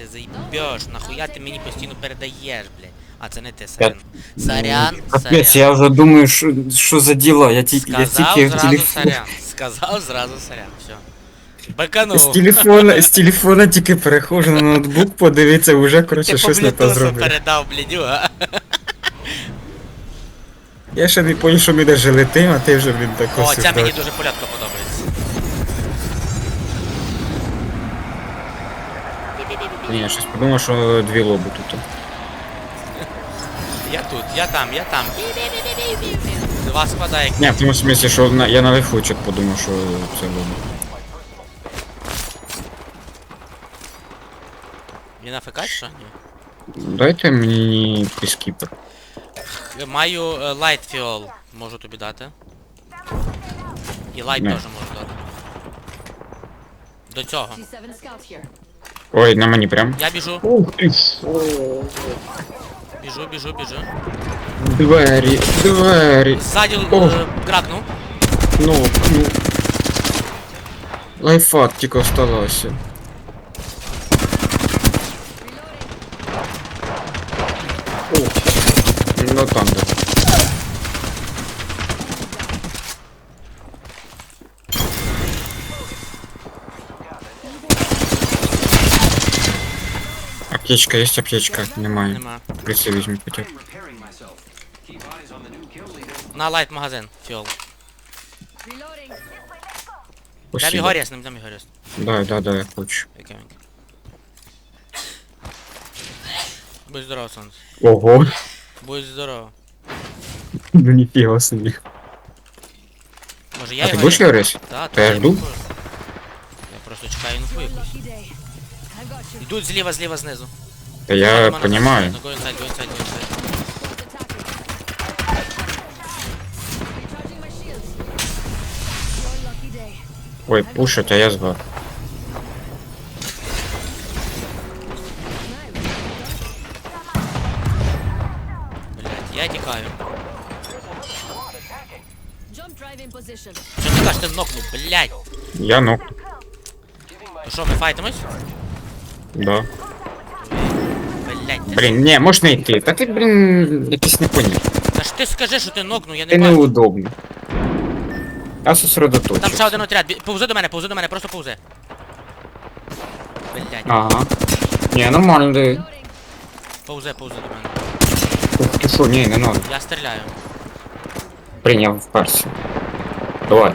ти заїбеш, нахуя ти мені постійно передаєш, блядь. А це не ти, Сарян. Сарян, Капець, я вже думаю, що, що за діла, я тільки, я Сказав тільки в зразу телефон. сорян. Сказав зразу сорян, все. З Баканув. телефона, з телефона тільки перехожу на ноутбук, подивитися, вже, коротше, Ти по щось не то блютусу зробив. передав, блядюга. Я ще не поняв, що ми даже летим, а ти вже, блін, так О, ось. ця мені дуже порядка подобається. Ні, я щось подумав, що дві лоби тут. Я тут, я там, я там. Два складає. Ні, в тому смислі, що на, я на лифучок подумав, що це лоби. Він афекать, що? Ні. Дайте мені піскіпер. Маю е, лайт фіол, можу тобі дати. І лайт Не. теж можу дати. До цього. G7 scouts here. Ой, на мені прям. Я біжу, Ух ти. біжу, біжу, біжу. Двері, двері. Ззаді Ох. е, кракнув. Ну, ну. Лайфхак тільки осталося. Аптечка, есть аптечка? Немає. Нема. Прицел візьму хоча б. На лайт магазин, фіол. Reloading. Дам Спасибо. його рясним, дам його рясним. Да, да, да, я хочу. Який-нибудь. Будь здоров, сонце. Ого. Будь здоров. Ну ніфіга собі. Може я А ти його будеш рясним? Йорис? Та, Та я жду. буду. Я просто чекаю інфу якусь. Lucky day. I've got you. Йдуть зліва, зліва, знизу. Та я Нема назад. понимаю. Ну, go inside, go inside, go inside. Recharging my shields. Your lucky day. Ой, пушать, а я згар. Блять, я тікаю. Jump drive in position. Що ти кажеш, ти нокнув, блять. Я ног. Ну що, ми файтимось? Да. Блять, ти... Блін, не, можеш не йти. Та ти, блін, якийсь непонятний. Та ж ти скажи, що ти нокнув, я не Ти бачу. неудобно. Я Там ще сосредоточуся. один отряд. Бі- Повзи до мене, повзи до мене, просто повзи. Блять, Ага. Не, нормально, да. Loading. повзи, повзи до мене. Ух ти що, ні, не надо. Я стріляю. Прийняв вперся. Давай, Good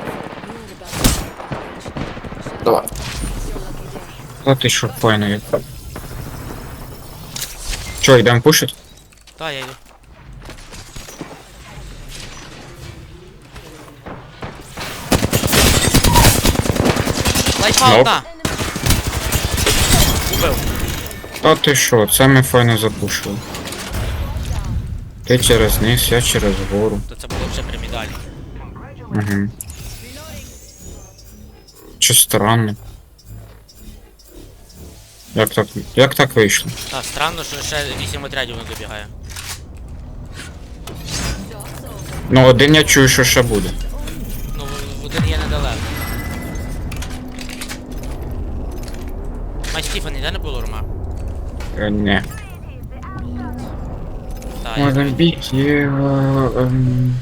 about давай. Day. Та ти що, файно як. Йдемо пушить? Та, я йду. Лайфа Нок. одна. Убив. Та ти що, це ми файно запушили. Ти через низ, я через гору. То це було вже при медалі. Угу. Чи странно. Як так, як так вийшло? Та, странно, що ще 8 отрядів не добігає. Ну, один я чую, що ще буде. Ну, один є недалеко. Май Стіфан, ніде не було Рома? Е, не. Та, я... Мозамбік є. е, ем,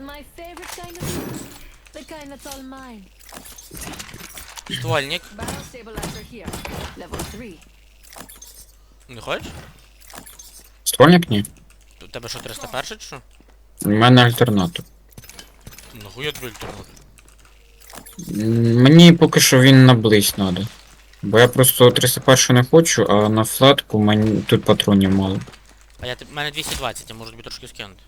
My favorite kind of food. The kind that's all mine. Ствольник. Barrel stabilizer here. Level 3. Не хочеш? Ствольник ні. У тебе що, 301 чи що? У мене альтернатор. Нахуя тобі альтернатив? М, Мені поки що він на близь надо. Бо я просто 301 не хочу, а на флатку мені тут патронів мало. А я, в мене 220, я можу тобі трошки скинути.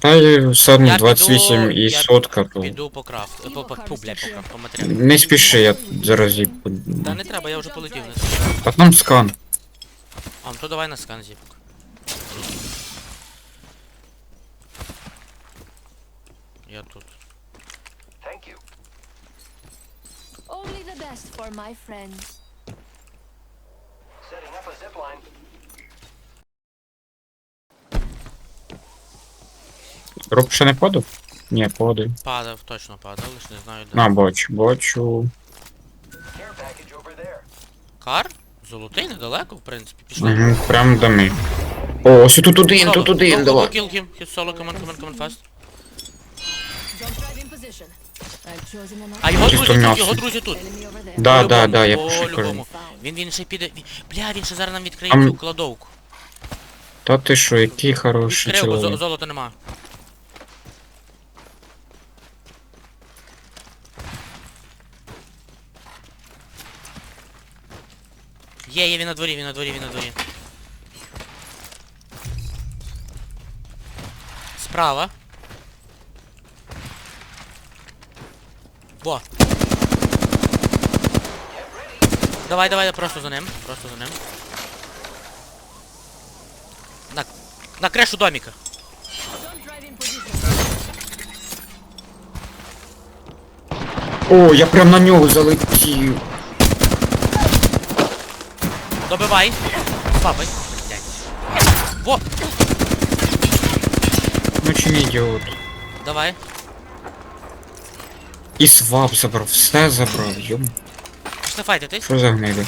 Та й все одно Я 28 піду- і я сотка, то. Піду по крафт. По, по, по, блядь, по, крафт, по матеріалу. Не спіши, я зараз їх. Та не треба, я вже полетів. Не треба. Та там скан. А, ну то давай на скан зіпок. Я тут. Only the best for my friends. Setting up a zip Роб ще не падав? Ні, падав. Падав, точно падав, лиш не знаю де. На, бачу, бачу. Кар? Золотий недалеко, в принципі, пішли. Угу, прям до ми. О, ось тут один, тут один, давай. Kill him, he's solo, come on, come on, come fast. А його Чисто друзі тут, м'ясо. його друзі тут. Да, да, да, я пишу кажу. по-любому. Він, він ще піде... він- Бля, він ще зараз нам відкриє Ам- цю кладовку. Та ти що, який хороший Відкрив, бо зо- чоловік. золота нема. Є, є, він на дворі, він на дворі, він на дворі. Справа. Во. Давай, давай, просто за ним, просто за ним. На, на крешу домика. О, я прям на нього залетів. Добивай. Папай. Во! Ну чи не ідіот. Давай. І свап забрав, все забрав, йом. Пішли файтити. Що за гниди?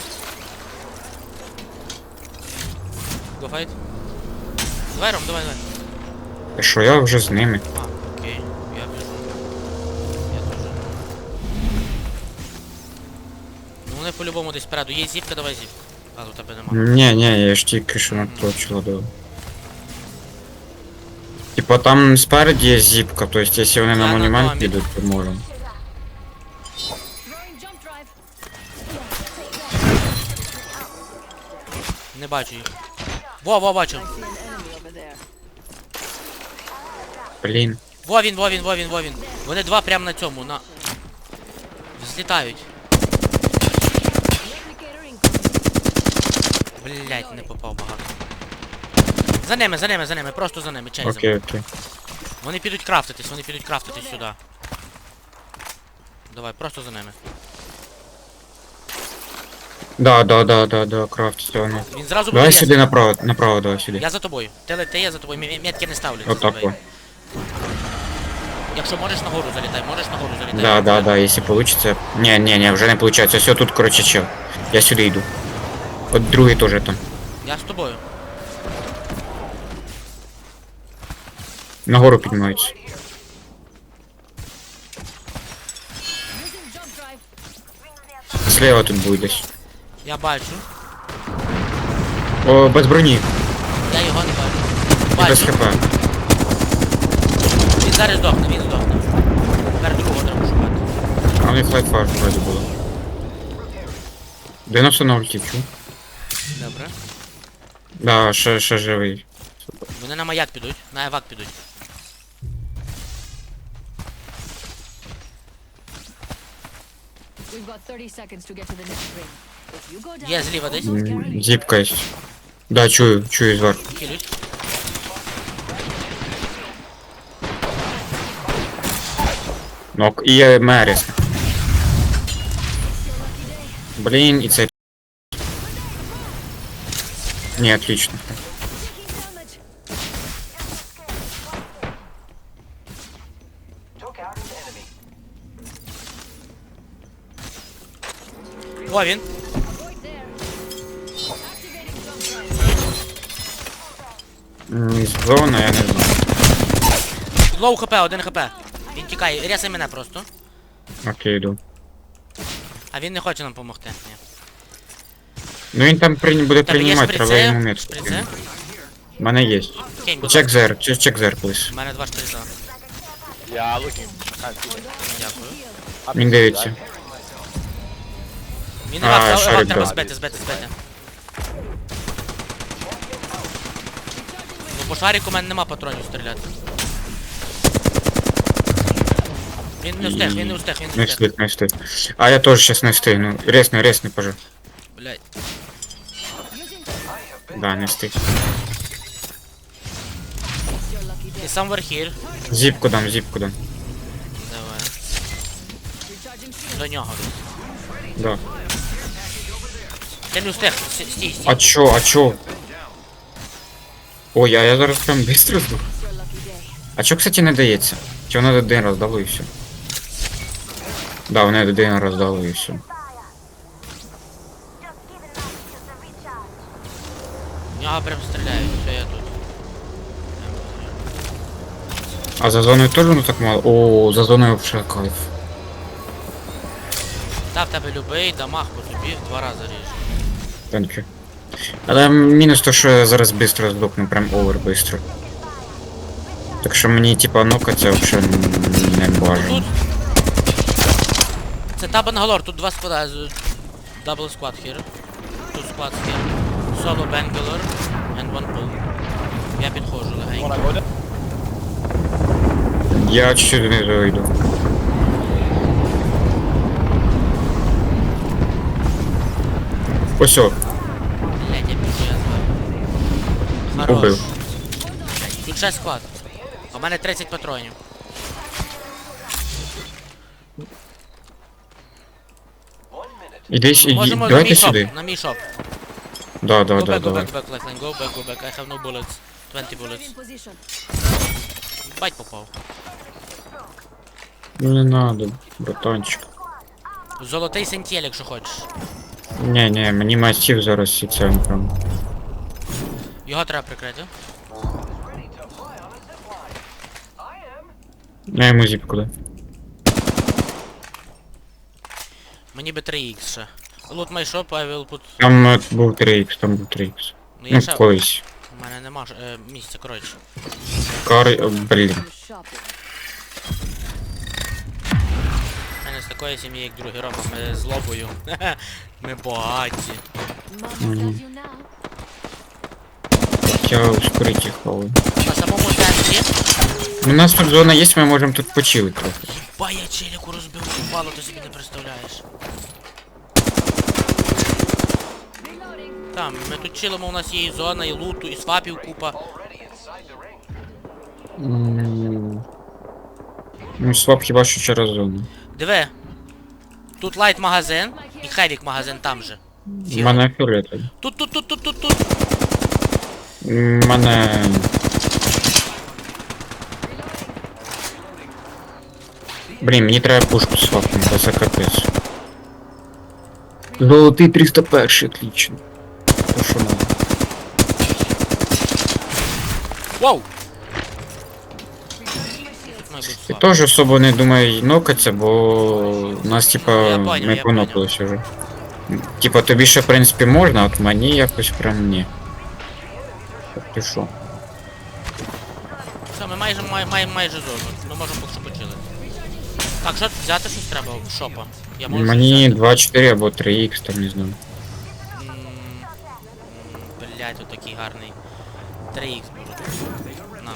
Го файт. Давай, Ром, давай, давай. І що, я вже з ними. А, окей. Я біжу. Я теж. Ну вони по-любому десь спереду. Є зіпка, давай зіпку. А, у тебе нема. Ні, ні, я ж тільки що на того чоловіка. Типа там спереді є зіпка, то есть якщо вони на на монумент підуть, то можемо. Не бачу їх. Во, во, бачу. Блін. Во він, во він, во він, во він. Вони два прямо на цьому, на. Злітають. Блять, не попав багато. За ними, за ними, за ними, просто за ними, чейзом. Окей, окей. Вони підуть крафтитись, вони підуть крафтитись сюди. Давай, просто за ними. Да, да, да, да, да, крафтиться воно. Він зразу Давай буде сюди направо, направо, давай сюди. Я за тобою. Ти лети, я за тобою. Метки не ставлю. Отак о. Якщо можеш нагору залітай, можеш нагору залітай. Да, да, да, если получится. Не, не, не, вже не получается. Все, тут, короче, чел. Я сюди йду. От другий теж там. Я з тобою. Нагору піднімаються. Using. Слева тут буде десь. Я бачу. О, без броні. Я його не бачу. І без Бачу. хп. Він зараз здохне, він здохне. Тепер другого треба шукати. А у них лайфхак вроде було. 90 на ульті, чу? Добре. Да, ще, ще живий. Вони на маяк підуть, на евак підуть. We've got 30 seconds to get to the next ring. If you go down, Є зліва десь. Зіпка є. Да, чую, чую зверху. Кілють. Нок. І Меріс. Блін, і це. Ні, отлично. Я не знаю. Лоу хп, один хп. Він тікає, рясай мене просто. Окей, йду. А він не хоче нам допомогти. Ні. Ну він там при... буде Тебе є приймати, треба йому шприци? метку. Шприци? У мене є. Кинь, будь Чек ласка. зер, чек, чек зер колись. У мене два шприца. Yeah, looking. Can't see them. Дякую. Up Він to дивиться. you, Він не А, вак, а, шарик вак треба дав. збити, збити, збити. Ну по шарику у мене нема патронів стріляти. Він не встиг, він не встиг, він Не не встиг. встиг, не встиг. А я теж щас не встигну. Ресни, ресни, пожалуй. Блять. Да, не встиг. І somewhere here. Зіпку дам, зіпку дам. Давай. До нього. Да. Ти не встиг, стій, стій, стій. А чо, а чо? Ой, а я зараз прям быстро здох. А чо, кстати, не дається? Чи воно один раз дало і все? Да, воно один раз дало і все. Ага, прям стріляють, все, я тут. А за зоною теж ну так мало? О, за зоною вже кайф. Та в тебе любий дамаг по тобі в два рази ріже. Тhank Але мінус то, що я зараз швидко здохну, прям овер швидко. Так що мені типа це взагалі не бажано. Тут. Це та Бангалор, тут два з- Double squad here. Two squads here. Solo Bangalore and one pull. Я підходжу легенько. Я не дойду. Ось о, Блять, я я. Хорош. Убив. Тут ще склад. У мене 30 патронів. іди сюди, Можемо на давайте мій шоп, сюди. на мій шоп. Да, да, Go да, back, go давай. back, back, go back, go back. I have no bullets. 20 bullets. Position. Бать попав. Ну не надо, братанчик. Золотий сентєл, якщо хочеш. Ні, ні, мені масів зараз і це прям. Його треба прикрити. Я йому зіп куди. Мені би 3х ще. Loot my shop, I will put... Там е, був 3х, там був 3х. Ну я Ну, ще... колись. У мене нема ж- е, місця, коротше. Кар, е, блін. I'm shopping. У мене з такої сім'ї, як другий Рома, ми з лобою. ми багаті. Mom Mhm. love you now. Я ускорить їх ховаю. На самому центрі. У нас тут зона є, ми можемо тут почилити трохи. Ба, я челіку розбив, упало, ти собі не представляєш. Там, ми тут чилимо, у нас є і зона, і луту, і свапів купа. М, Ну, слаб хіба що через зону. Диви. Тут лайт магазин і хевік магазин там же. У мене фіолетовий. Тут, тут, тут, тут, тут, тут. У мене... Блін, мені треба пушку свапнути, це капець. Золотий 301, отлично. То що надо. Воу! Ну, і будь Я свап. теж особо не думаю нокаться, бо у нас типа Я поняв, ми я понокались уже. Типа тобі ще в принципі можна, а от мені якось прям ні. Так ти що? Все, ми майже май- маємо майже зону. Ми можемо поки що почилити. Так, що взяти щось треба в шопа? Я можу Мені щось 2-4 або 3х, там не знаю. М, от такий гарний. 3х можу. На.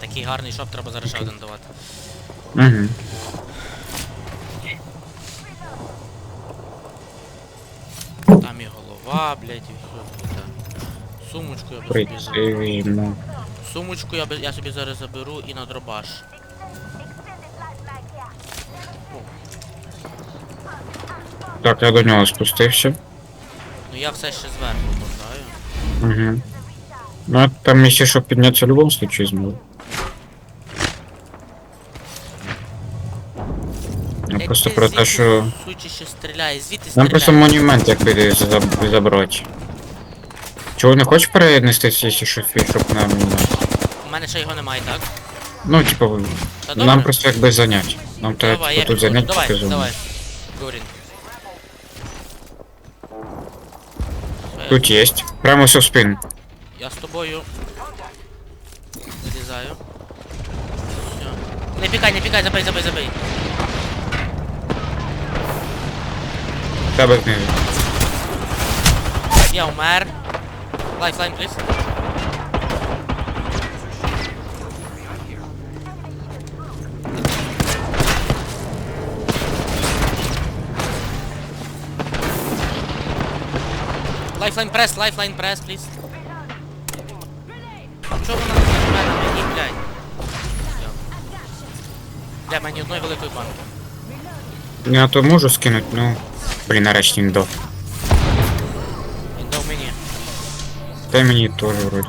Такий гарний шоп треба зараз ще один давати. Угу. Там і голова, блядь, і все. Так. Сумочку я би собі заберу. Сумочку я, би- я собі зараз заберу і на дробаш. Так, я до нього спустився. Ну я все ще зверху. Угу. Ну, а там якщо що підняться в будь-якому случае зможу. Я просто про те, що... Ще стріляє, звідти Нам просто монумент якби заб- забрати. Чого не хочеш перенестися, якщо щоб нам... У мене ще його немає, так? Ну, типу, Та нам добре. просто якби занять. Нам треба тут занять Давай, давай. Горін. Тут есть. Прямо все в спину. Я з тобою. Залізаю. Все. Не пікай, не пікай, забей, забей, забей. Тебе знизу. Я умер. Лайфлайн, плиз. Лайфлайн прес, лайфлайн прес, плиз. Чого вона не в мене мені, блядь? Всьо. Для мені одної великої банки. Я то можу скинуть, ну. Блін, нарешті не дав. Він дав мені. Та й мені теж вроді.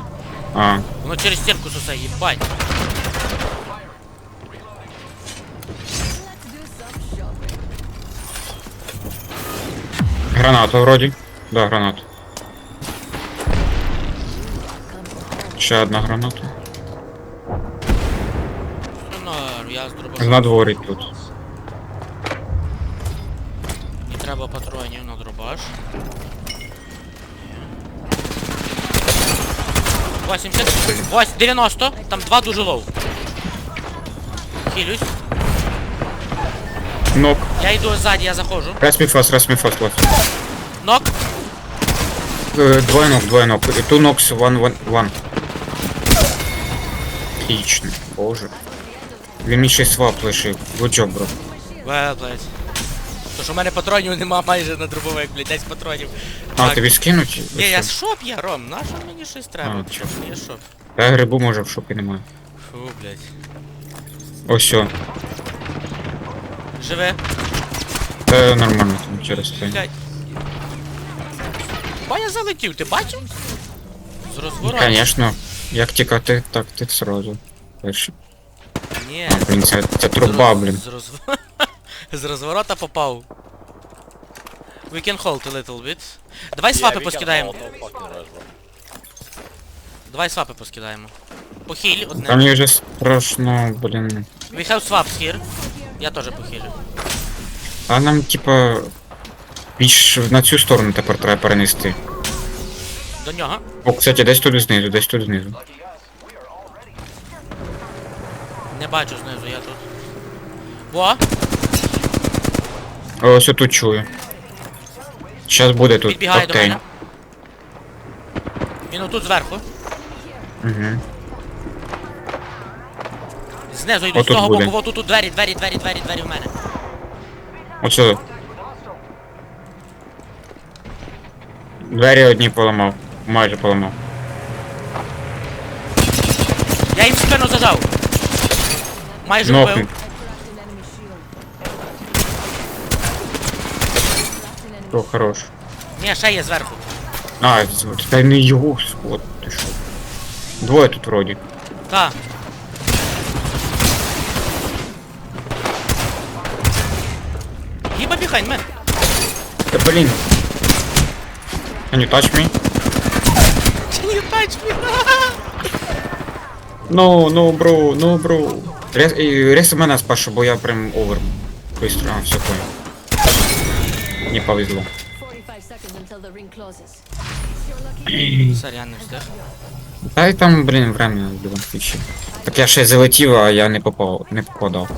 А, Воно через стірку сосе, їбать. Let's do some shopping. граната вроді. Да, граната. Ще одна граната. Ну, я з дробашом. На дворі тут. Мені треба патронів на дробаш. 80, 80, 90, там два дуже лоу. Хилюсь. Нок. Я йду ззаді, я заходжу. Раз міфас, раз міфас, ласт. Нок. Е, Двоє нок, двоє нок. Two knocks, one, one, one. Отлично. Боже. Він мені ще свап лишив. Job, бро. Well, блядь. То що в мене патронів нема майже на дробовик, блядь, 10 патронів. А, Так. тобі скинуть? Ні, я шоп я, Ром, на що мені щось треба? А, Чо, я шоп. Я грибу може в шопі немає. Фу, блядь. Ось о. Живе, Та нормально там через це. блядь. Баня залетів, ти бачив? З розвороту. Конечно. Як тікати, так ти сразу. Перше. Ні. Блін, це, це труба, блін. З, роз... з розворота попав. We can hold a little bit. Давай свапи we can поскидаємо. hold, no fucking rush, bro. Давай свапи поскидаємо. Похиль Там одне. мені вже страшно, блін. We have swaps here. Я теж похилю. А нам, типа, більш на цю сторону тепер треба перенести. До нього. О, кстати, десь тут знизу, десь тут знизу. Не бачу знизу, я тут. Во! Ось тут чую. Щас буде тут Підбігає до октейн. мене. Він отут зверху. Угу. Знизу йду з Отут того буде. боку, от тут двері, двері, двері, двері, двері в мене. Оце. Двері одні поламав. Майже поламав. Я їм в спину зажав. Майже Нокнув. вбив. О, хорош. Ні, ще є зверху. А, це не його, от ти що. Двоє тут вроді. Та. Гіба behind man. Та блін. Can you touch me? Touch me? No, no, bro, no, bro. Рез, і рез мене спашу, бо я прям овер. Быстро, а, все понял. Не повезло. 45 seconds until the ring closes. You're lucky. Сорян, не встиг. Та й там, блін, время в любом случае. Так я ще залетів, а я не попав, не попадав.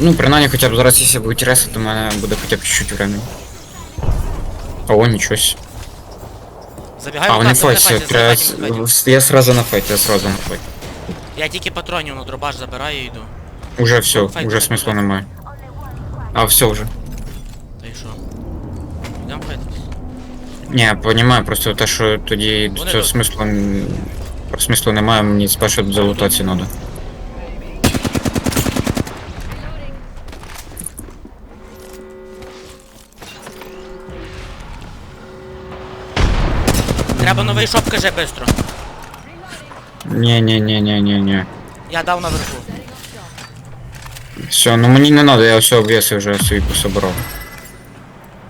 Ну, принаймні, хоча б зараз, якщо будуть реси, то в мене буде хоча б чуть-чуть времени. О, нічого. себе. Забігай, А, будь вони ласка, не файтся, файтся, треба... заходь, заходь. с- Я сразу на файт, я сразу на файт. Я тільки патронів на дробаш забираю і йду. Уже все, Файт, уже файт, смисла файт. немає. А, все вже. Та й що? Йдемо файтись. Ні, я понімаю, просто те, що тоді Вони цього тут. смислу... н- Смислу немає, мені спершу залутатися треба. Треба новий шоп, кажи бистро. Ні-ні-ні-ні-ні-ні. Я дав наверху. Все, ну мені не надо, я все обвеси вже свої пособрав.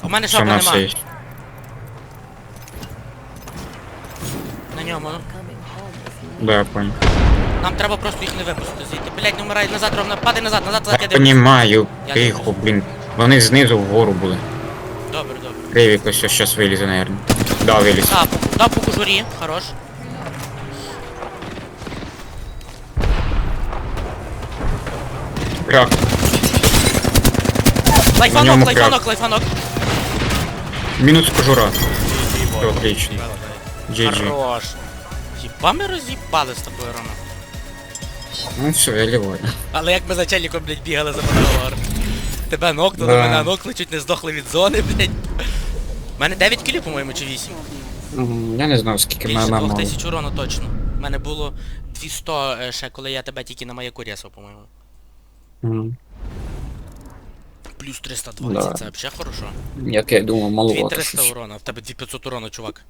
У мене Все шопа на все нема. є. На ньому. Да, я понял. Нам треба просто їх не випустити звідти. Блять, не вмирай назад, ровно, падай назад, назад, назад, Я я дивлюсь. понімаю, Я тихо, блін. Вони знизу вгору були. Добре, добре. Ревік ось зараз вилізе, наверное. Да, виліз. А, дав по кожурі, хорош. Крак. Лайфанок, ньому лайфанок, лайфанок. Мінус кожура. Все, отлично. GG. Хорош. Хіба ми роз'їбали з тобою, Рома? Ну все, я ліваю. Але як ми за челіком, блядь, бігали за Монголар. Тебе нокнули, Да. мене нокли, чуть не здохли від зони, блядь. У мене 9 кілів, по-моєму, чи 8. М, Я не знав, скільки Більше мене мало. 2000 урону точно. У мене було 200 е, ще, коли я тебе тільки на маяку рєсав, по-моєму. Плюс 320, Да. це взагалі хорошо. Як я думав, мало. 2300 щось. урона, в тебе 2500 урона, чувак.